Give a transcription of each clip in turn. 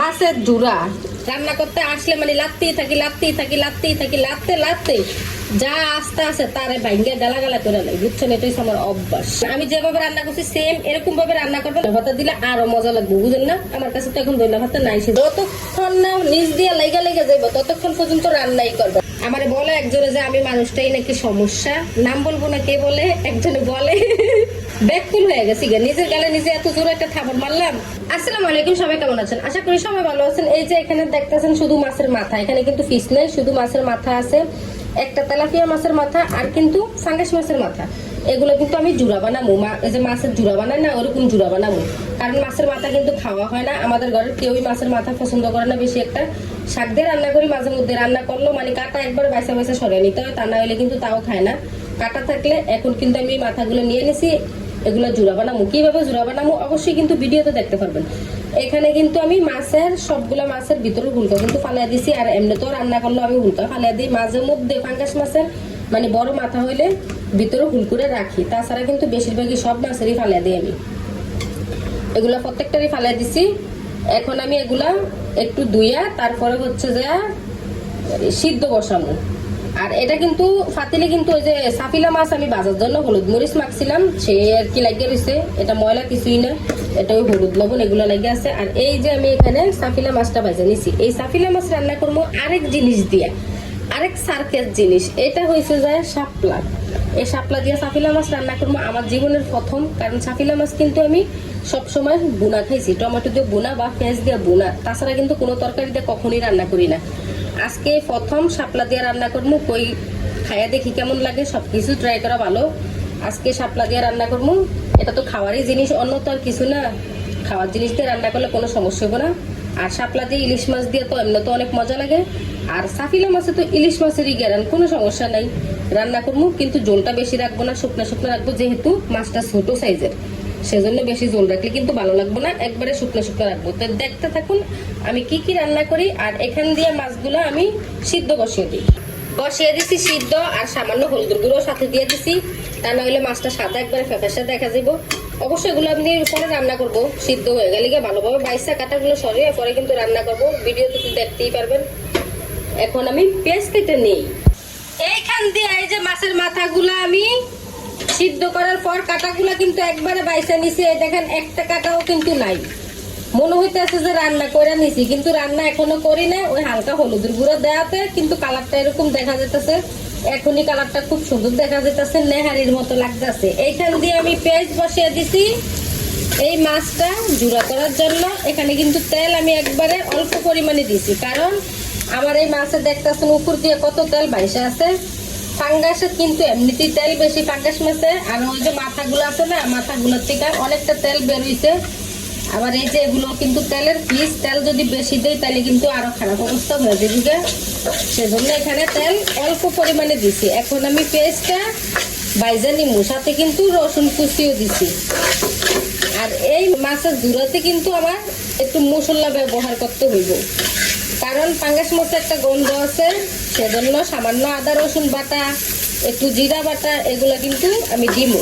মাছের জুড়া রান্না করতে আসলে মানে লাগতেই থাকি লাগতেই থাকি লাগতেই থাকি লাগতে লাত্তে। যা আস্তে আছে তারে ভাঙ্গে গালা গালা করে লাই বুঝছেন এটাই আমার অভ্যাস। আমি যেভাবে রান্না করছি সেম এরকম ভাবে রান্না করবে ভাতা দিলে আরও মজা লাগবে না? আমার কাছে তো এখন নাই যতক্ষণ না নিজ দিয়ে লাইগা যাইব, ততক্ষণ পর্যন্ত রান্নাই করবে। আমারে বলে একজনে যে, আমি মানুষটাই নাকি সমস্যা? নাম বলব না কে বলে, একজনে বলে। ব্যাকফুল হয়ে গেছি নিজের গালে নিজে এত জোরে একটা থাপড় মারলাম। আসসালামু আলাইকুম, সবাই কেমন আছেন? আশা করি সবাই ভালো আছেন। এই যে এখানে দেখতেছেন, শুধু মাছের মাথা, এখানে কিন্তু ফিশ নেই, শুধু মাছের মাথা আছে। একটা তেলাপিয়া মাছের মাথা আর কিন্তু ফাঙ্গাস মাছের মাথা। এগুলো কিন্তু আমি জুড়া বানাবো মা- যে মাছের জুড়া বানাই না, ওরকম জুড়া বানাবো কারণ মাছের মাথা কিন্তু খাওয়া হয় না। আমাদের ঘরের কেউই মাছের মাথা পছন্দ করে না। বেশি একটা শাক দিয়ে রান্না করি, মাঝে মধ্যে রান্না করল মানে কাটা একবার বাইসা বাইসা সরিয়ে নিতে হয়, তা না হলে কিন্তু তাও খায় না। কাটা থাকলে এখন কিন্তু আমি মাথাগুলো নিয়ে নিছি। এগুলো জুড়া বানাবো কীভাবে জুড়া বানাবো অবশ্যই কিন্তু ভিডিওতে দেখতে পারবেন। এখানে কিন্তু আমি মাছের সবগুলা মাছের ভিতরে হুলকা কিন্তু ফালিয়ে দিছি, আর এমনিতেও রান্না করলে আমি হুলকা ফালিয়ে দিই। মাঝে মধ্যে ফাঙ্গাস মাছের মানে বড় মাথা হইলে ভিতরে হুল করে রাখি। তাছাড়া কিন্তু বেশিরভাগই সব মাছেরই ফালিয়ে দিই আমি। এগুলা প্রত্যেকটারই ফালিয়ে দিছি। এখন আমি এগুলা একটু ধুইয়া, তারপরে হচ্ছে যে, সিদ্ধ বসানো আর এটা কিন্তু ফাতিলে কিন্তু ওই যে সাফিলা মাছ আমি বাজার জন্য হলুদ মরিচ মাখছিলাম, সে আর কি লাগিয়ে রয়েছে এটা ময়লা কিছুই না, এটা ওই হলুদ লবণ এগুলো লাগে আছে। আর এই যে আমি এখানে সাফিলা মাছটা বাজে নিছি, এই সাফিলা মাছ রান্না করব আরেক জিনিস দিয়ে, আরেক সার্কের জিনিস, এটা হয়েছে যায় শাপলা। এই শাপলা দিয়ে সাফিলা মাছ রান্না করব আমার জীবনের প্রথম, কারণ সাফিলা মাছ কিন্তু আমি সবসময় বুনা খাইছি, টমেটো দিয়ে বুনা বা পেঁয়াজ দিয়ে বুনা তাছাড়া কিন্তু কোনো তরকারি দিয়ে কখনই রান্না করি না। আজকে প্রথম শাপলা দিয়ে রান্না করব কই খাইয়া দেখি কেমন লাগে সব কিছু ট্রাই করা ভালো। আজকে শাপলা দিয়ে রান্না করব এটা তো খাওয়ারই জিনিস, অন্য তো আর কিছু না। খাওয়ার জিনিস দিয়ে রান্না করলে কোনো সমস্যা হবে না। আর শাপলা দিয়ে ইলিশ মাছ দিয়ে তো এমনি তো অনেক মজা লাগে। আর সাফিলা মাছে তো ইলিশ মাছেরই গ্যারান কোনো সমস্যা নাই। রান্না করব কিন্তু জোলটা বেশি রাখব না, শুকনো শুকনো রাখব, যেহেতু মাছটা ছোট সাইজের সেজন্য বেশি জোল রাখলে কিন্তু ভালো লাগবে না, একবারে শুকনো শুকনো রাখব। তো দেখতে থাকুন, আমি কি কি রান্না করি, আর এখান দিয়ে মাছগুলো আমি সিদ্ধ বসিয়ে দিই। বসিয়ে দিছি সিদ্ধ, আর সামান্য হলুদের গুঁড়ো সাথে দিয়ে দিছি। তা নইলে মাছটা সাদা একবারে ফেফেসা দেখা যাব অবশ্যই এগুলো আমি পরে রান্না করব, সিদ্ধ হয়ে গেলে গিয়ে ভালোভাবে বাইসা কাটাগুলো সরিয়ে পরে কিন্তু রান্না করব। ভিডিওতে তো দেখতেই পারবেন। এখন আমি পেঁয়াজ কেটে নিই। এইখান দিয়ে এই যে মাছের মাথাগুলো আমি সিদ্ধ করার পর কাটাগুলা কিন্তু একবারে বাইসা নিছি। দেখেন, একটা কাটাও কিন্তু নাই। মনে হইতেছে যে রান্না করে নিছি, কিন্তু রান্না এখনও করি না ওই হালকা হলুদের গুঁড়ো দেওয়াতে কিন্তু কালারটা এরকম দেখা যেতেছে এখনই কালারটা খুব সুন্দর দেখা যেতেছে নেহারির মতো লাগতেছে। এইখান দিয়ে আমি পেঁয়াজ বসিয়ে দিছি। এই মাছটা জুড়া করার জন্য। এখানে কিন্তু তেল আমি একবারে অল্প পরিমাণে দিছি, কারণ আমার এই মাছে দেখতেছেন উপর দিয়ে কত তেল বাইসা আছে। ফাঙ্গাসে কিন্তু এমনিতেই তেল বেশি ফাঙ্গাস মাছে। আর ওই যে মাথাগুলো আছে না, মাথাগুলোর থেকে অনেকটা তেল বেরোইছে। আবার এই যে এগুলো কিন্তু তেলের পিস তেল যদি বেশি দেয় তাহলে কিন্তু আরও খারাপ অবস্থা হয়ে যাবে সেজন্য এখানে তেল অল্প পরিমাণে দিছি। এখন আমি পেঁয়াজটা বাইজা নিমু, সাথে কিন্তু রসুন কুচিও দিছি। আর এই মাছের জুড়াতে কিন্তু আমার একটু মশলা ব্যবহার করতে হইব। কারণ পাঙ্গাস মাছের একটা গন্ধ আছে, সেজন্য সামান্য আদা, রসুন বাটা, একটু জিরা বাটা, এগুলো কিন্তু আমি দিব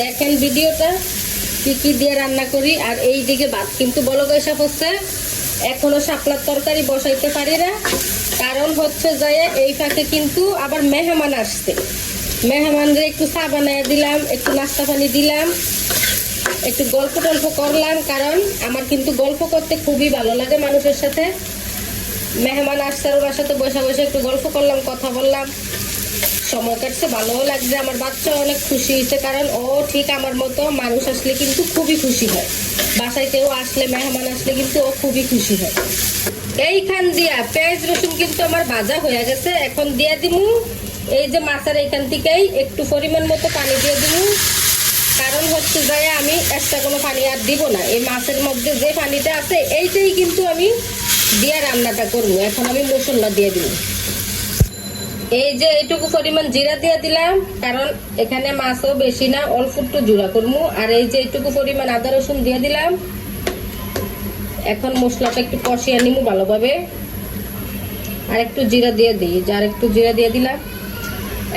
দেখেন ভিডিওটা, কি কি দিয়ে রান্না করি, আর এই দিকে ভাত কিন্তু বলো গয়সা হচ্ছে এখনও শাপলার তরকারি বসাইতে পারি না, কারণ হচ্ছে যায় এই ফাঁকে কিন্তু আবার মেহমান আসছে। মেহমানদের একটু চা বানায় দিলাম, একটু নাস্তা পানি দিলাম একটু গল্প টল্প করলাম, কারণ আমার কিন্তু গল্প করতে খুবই ভালো লাগে মানুষের সাথে। মেহমান আসছে ওনার সাথে বসে বসে একটু গল্প করলাম, কথা বললাম। সময় কাটছে, ভালোও লাগছে, আমার বাচ্চা অনেক খুশি হয়েছে, কারণ ও ঠিক আমার মতো মানুষ আসলে কিন্তু খুবই খুশি হয়। বাসায় কেউ আসলে, মেহমান আসলে কিন্তু ও খুবই খুশি হয়। এইখান দিয়া, পেঁয়াজ, রসুন কিন্তু আমার ভাজা হয়ে গেছে, এখন দিয়ে দিমু। এই যে মাছের এইখান থেকেই একটু পরিমাণ মতো পানি দিয়ে দিমু। কারণ হচ্ছে যায় আমি একটা কোনো পানি আর দিব না। এই মাছের মধ্যে যে পানিটা আছে, এইটাই কিন্তু আমি দিয়ে রান্নাটা করব। এখন আমি মশলা দিয়ে দিব। এই যে এইটুকু পরিমাণ জিরা দিয়ে দিলাম, কারণ এখানে মাছও বেশি না, অল্প একটু জুড়া করব। আর এই যে এইটুকু পরিমাণ আদা রসুন দিয়ে দিলাম, এখন মশলাটা একটু কষিয়ে নিবো ভালোভাবে। আর একটু জিরা দিয়ে দিই, যার একটু জিরা দিয়ে দিলাম।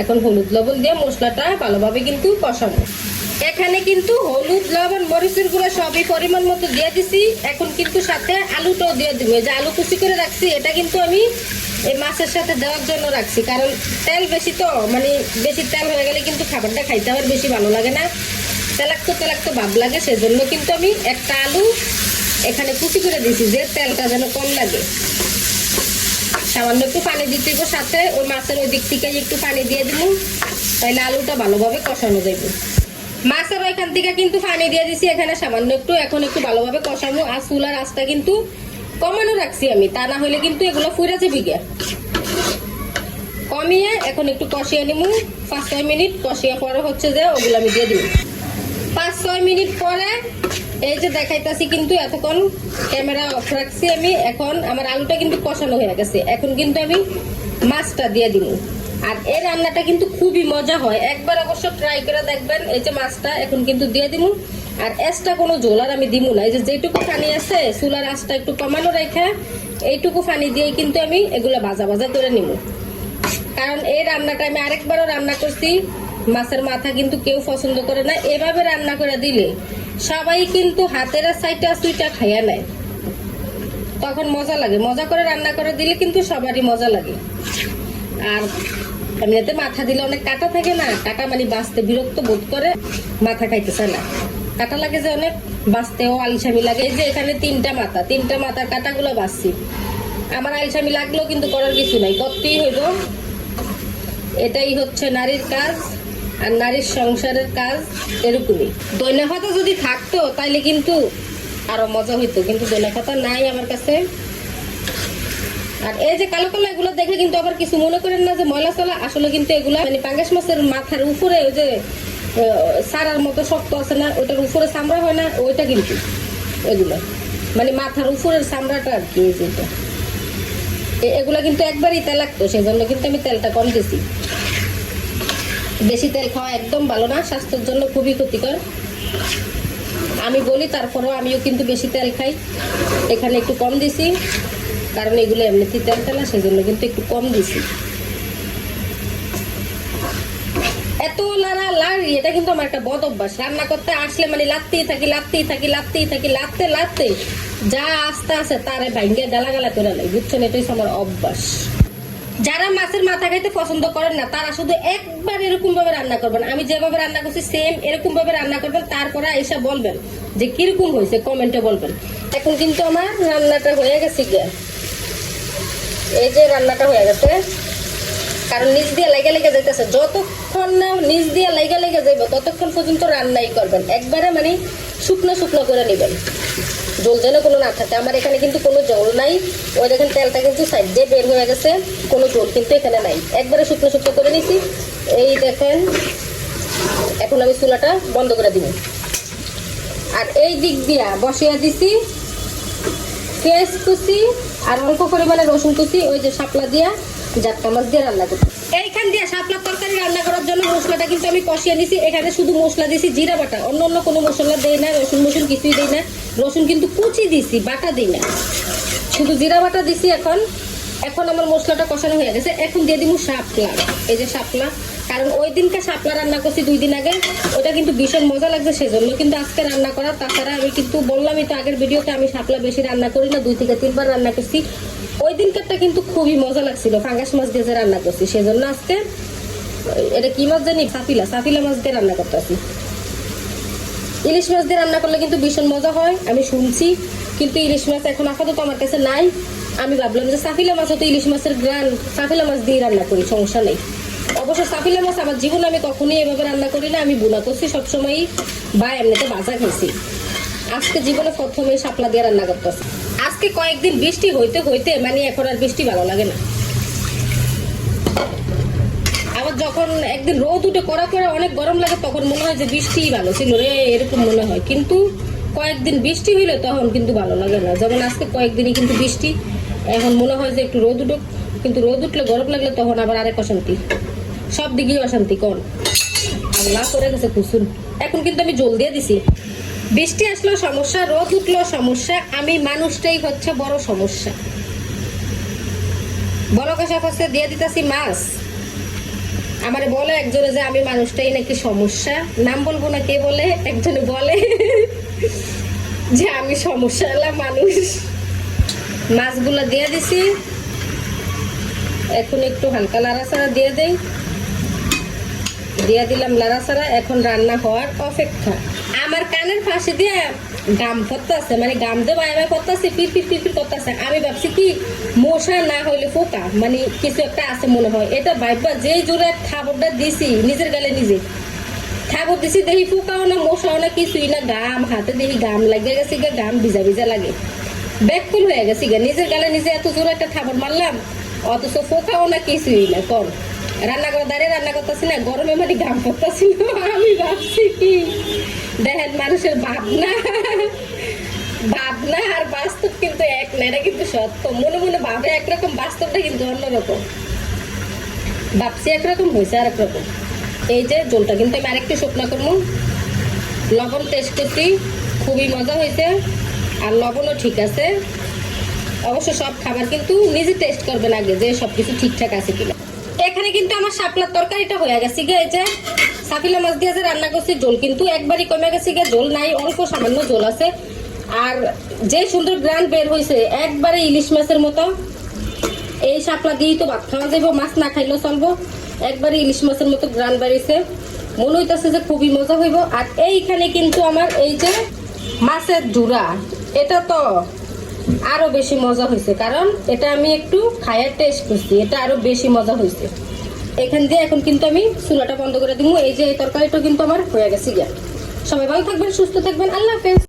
এখন হলুদ লবণ দিয়ে মশলাটা ভালোভাবে কিন্তু কষাবো। এখানে কিন্তু হলুদ, লবণ, মরিচের গুঁড়ো সবই পরিমাণ মতো দিয়ে দিছি। এখন কিন্তু সাথে আলুটাও দিয়ে দিব। যে আলু কুচি করে রাখছি, এটা কিন্তু আমি এই মাছের সাথে দেওয়ার জন্য রাখছি। কারণ তেল বেশি তো মানে বেশি তেল হয়ে গেলে কিন্তু খাবারটা খাইতে আমার বেশি ভালো লাগে না। তেলাক্ত তেলাক্ত ভাব লাগে, সেজন্য কিন্তু আমি একটা আলু এখানে কুচি করে দিছি, যে তেলটা যেন কম লাগে। সামান্য একটু পানি দিতে সাথে, ওই মাছের ওই দিক থেকে একটু পানি দিয়ে দিব। তাইলে আলুটা ভালোভাবে কষানো যাইব। মাছের ওইখান থেকে কিন্তু পানি দিয়ে দিছি, এখানে সামান্য একটু, এখন একটু ভালোভাবে কষানো আর চুলার আঁচটা কিন্তু কমানো রাখছি আমি, তা না হলে কিন্তু এগুলো ফুরা যাবি কমিয়ে এখন একটু কষিয়ে নিমু। পাঁচ ছয় মিনিট কষিয়ে পরে হচ্ছে যে ওগুলো আমি দিয়ে দিব পাঁচ ছয় মিনিট পরে এই যে দেখাইতাছি কিন্তু এতক্ষণ ক্যামেরা অফ রাখছি আমি, এখন আমার আলুটা কিন্তু কষানো হয়ে গেছে। এখন কিন্তু আমি মাছটা দিয়ে দিব আর এই রান্নাটা কিন্তু খুবই মজা হয়। একবার অবশ্য ট্রাই করে দেখবেন, এই যে মাছটা এখন কিন্তু দিয়ে দিব আর এক্সট্রা কোনো জোল আর আমি দিব না। এই যে যেটুকু পানি আছে, চুলার আঁচটা একটু কমানো রেখে এইটুকু পানি দিয়েই কিন্তু আমি এগুলো ভাজা ভাজা করে নিব কারণ এই রান্নাটা আমি আরেকবারও রান্না করছি। মাছের মাথা কিন্তু কেউ পছন্দ করে না। এভাবে রান্না করে দিলে সবাই কিন্তু হাতের সাইটা সুইটা খাইয়া নেয়। তখন মজা লাগে। মজা করে রান্না করে দিলে কিন্তু সবারই মজা লাগে। আর এমনিতে মাথা দিলে অনেক কাটা থাকে না। কাটা মানে বাঁচতে বিরক্ত বোধ করে, মাথা খাইতেছে না। কাটা লাগে যে অনেক, বাঁচতেও আলসামি লাগে। এই যে এখানে তিনটা মাথা, তিনটা মাথার কাটাগুলো বাঁচছি। আমার আলসামি লাগলেও কিন্তু করার কিছু নাই। করতেই হইব। এটাই হচ্ছে নারীর কাজ আর নারীর সংসারের কাজ এরকমই। দৈনা পাতা যদি থাকতো, তাইলে কিন্তু আরও মজা হইতো। কিন্তু দৈনা পাতা নাই আমার কাছে। আর এই যে কালো কালো এগুলো দেখে কিন্তু আবার কিছু মনে করেন না যে ময়লা চলা, আসলে কিন্তু এগুলা মানে পাঙ্গাস মাছের মাথার উপরে ওই যে সারার মতো শক্ত আছে না, ওটার উপরে চামড়া হয় না, ওইটা কিন্তু এগুলো। মানে মাথার উপরের চামড়াটা আর কি যেটা এগুলা কিন্তু একবারই তেল লাগতো সেই জন্য কিন্তু আমি তেলটা কম দিছি। বেশি তেল খাওয়া একদম ভালো না, স্বাস্থ্যের জন্য খুবই ক্ষতিকর। আমি বলি তারপরেও আমিও কিন্তু বেশি তেল খাই। এখানে একটু কম দিছি। কারণ এগুলো এমনিতেই তেল তেলা সেজন্য কিন্তু একটু কম দিছি। এত লাড়া লাড়ি, এটা কিন্তু আমার একটা বদ অভ্যাস। রান্না করতে আসলে মানে লাত্তেই থাকি লাত্তেই থাকি লাত্তেই থাকি, লাত্তে লাত্তে। যা আস্তে আছে তারে ভাঙ্গে গালা গালা করে লাই বুঝছেন? এটাই আমার অভ্যাস। যারা মাছের মাথা খাইতে পছন্দ করেন না, তারা শুধু একবার এরকম ভাবে রান্না করবেন। আমি যেভাবে রান্না করছি সেম এরকম ভাবে রান্না করবেন, তারপরে এসে বলবেন যে কীরকম হয়েছে কমেন্টে বলবেন। এখন কিন্তু আমার রান্নাটা হয়ে গেছে গিয়া। এই যে রান্নাটা হয়ে গেছে, কারণ নিচ দিয়ে লেগে লেগে যাইতেছে। যতক্ষণ না নিচ দিয়ে লেগে লেগে যাইব, ততক্ষণ পর্যন্ত রান্নাই করবেন। একবারে মানে শুকনো শুকনো করে নেবেন। জল যেন কোনো না থাকে। আমার এখানে কিন্তু কোনো জল নাই। ওই দেখেন তেলটা কিন্তু সাইড দিয়ে বের হয়ে গেছে। কোনো জল কিন্তু এখানে নাই। একবারে শুকনো শুকনো করে নিছি। এই দেখেন, এখন আমি চুলাটা বন্ধ করে দিব। আর এই দিক দিয়া বসিয়ে দিছি। পেঁয়াজ কুচি আর অল্প পরিমাণে রসুন কুচি, ওই যে শাপলা দিয়া জাটকা মাছ দিয়ে রান্না করছি এইখান দিয়ে শাপলার তরকারি রান্না করার জন্য মশলাটা কিন্তু আমি কষিয়ে নিছি। এখানে শুধু মশলা দিছি, জিরা বাটা। অন্য অন্য কোনো মশলা দেই না, রসুন মসুন কিছুই দেই না। রসুন কিন্তু কুচি দিছি, বাটা দিই না। শুধু জিরা বাটা দিছি এখন। এখন আমার মশলাটা কষানো হয়ে গেছে। এখন দিয়ে দিব শাপলা। এই যে শাপলা কারণ ওই দিনকে শাপলা রান্না করছি দুই দিন আগে, ওটা কিন্তু ভীষণ মজা লাগছে সেজন্য। কিন্তু আজকে রান্না করা তাছাড়া আমি কিন্তু বললামই তো আগের ভিডিওতে আমি শাপলা বেশি রান্না করি না, দুই থেকে তিনবার রান্না করছি। ওই দিনকারটা কিন্তু খুবই মজা লাগছিল, ফাঙ্গাস মাছ দিয়ে রান্না করছি। সেজন্য আজকে, এটা কি মাছ জানি? সাফিলা সাফিলা মাছ দিয়ে রান্না করতেছি ইলিশ মাছ দিয়ে রান্না করলে কিন্তু ভীষণ মজা হয়, আমি শুনছি, কিন্তু ইলিশ মাছ এখন আপাতত আমার কাছে নাই। আমি ভাবলাম যে সাফিলা মাছ হতো ইলিশ মাছের গ্রান সাফিলা মাছ দিয়ে রান্না করি, সমস্যা নেই। অবশ্য সাফিলা মাছ আমার জীবনে আমি কখনোই এভাবে রান্না করি না। আমি বুনা করছি, সবসময়ই বা এমনিতে বাজা খেয়েছি আজকে জীবনে প্রথমে শাপলা দিয়ে রান্না করতেছি আজকে কয়েকদিন বৃষ্টি হইতে হইতে মানে এখন আর বৃষ্টি ভালো লাগে না। আবার যখন একদিন রোদ উঠে করা করে অনেক গরম লাগে, তখন মনে হয় যে বৃষ্টিই ভালো ছিল রে, এরকম মনে হয়। কিন্তু কয়েকদিন বৃষ্টি হইলে তখন কিন্তু ভালো লাগে না। যেমন আজকে কয়েকদিনই কিন্তু বৃষ্টি, এখন মনে হয় যে একটু রোদ উঠুক। কিন্তু রোদ উঠলে গরম লাগলে তখন আবার আরেক অশান্তি। সব দিকেই অশান্তি, কোন? আল্লাহ করে গেছে কুসুন এখন কিন্তু আমি জল দিয়ে দিছি। বৃষ্টি আসলো, সমস্যা, রোদ উঠল, সমস্যা, আমি মানুষটাই হচ্ছে বড় সমস্যা। বড় কষা ফসে দিয়ে দিতেছি মাছ। আমার বলে একজনে যে আমি মানুষটাই নাকি সমস্যা। নাম বলব না কে বলে, একজনে বলে যে আমি সমস্যা এলাম মানুষ। মাছগুলো দিয়ে দিছি। এখন একটু হালকা লাড়াচাড়া দিয়ে দেই। দিয়ে দিলাম লাড়াচাড়া এখন রান্না হওয়ার অপেক্ষা। আমার কানের পাশে দিয়ে গাম করতেছে মানে গাম দিয়ে বাইরে করতেছে, পির পির পির পির করতেছে। আমি ভাবছি কি, মশা না হইলে পোকা মানে কিছু একটা আছে মনে হয়। এটা ভাইবা যেই জোরে খাবারটা দিছি, নিজের গালে নিজে। খাবার দিছি, দেখি পোকাও না, মশাও না, কিছুই না, গাম, হাতে দেখি গাম লাগিয়ে গেছে গা গাম ভিজা ভিজা লাগে। ব্যাকুল হয়ে গেছি গা নিজের গালে নিজে এত জোরে একটা খাবার মারলাম, অথচ পোকাও না, কিছুই না কম রান্না করে দাঁড়িয়ে রান্না করতেছি না, গরমে মানে গাম করতেছি আমি ভাবছি কি? দেখেন মানুষের ভাবনা। ভাবনা আর বাস্তব কিন্তু এক না, এটা কিন্তু সত্য। মনে মনে ভাবে একরকম, বাস্তবটা কিন্তু অন্যরকম। ভাবছি একরকম হয়েছে আর একরকম এই যে জলটা কিন্তু আমি আরেকটু শুকনো করব। লবণ টেস্ট করছি খুবই মজা হয়েছে আর লবণও ঠিক আছে। অবশ্য সব খাবার কিন্তু নিজে টেস্ট করবেন আগে যে সব কিছু ঠিকঠাক আছে কিনা। এখানে কিন্তু আমার শাপলার তরকারিটা হয়ে গেছে। গে যে সাপিলা মাছ দিয়ে যে রান্না করছি জল কিন্তু একবারই কমে গেছে। গে জল নাই, অল্প সামান্য জল আছে। আর যে সুন্দর গ্রান বের হয়েছে, একবারে ইলিশ মাছের মতো। এই শাপলা দিয়েই তো ভাত খাওয়া যাইব, মাছ না খাইলেও চলবো। একবারে ইলিশ মাছের মতো গ্রান বাড়িছে মনে হইতেছে যে খুবই মজা হইব। আর এইখানে কিন্তু আমার এই যে মাছের জুড়া এটা তো আরও বেশি মজা হয়েছে। কারণ এটা আমি একটু খায়ার টেস্ট করছি এটা আরও বেশি মজা হয়েছে। এখান দিয়ে এখন কিন্তু আমি চুলাটা বন্ধ করে দিব এই যে এই তরকারিটা কিন্তু আমার হয়ে গেছে গিয়া। সবাই ভালো থাকবেন, সুস্থ থাকবেন। আল্লাহ হাফেজ।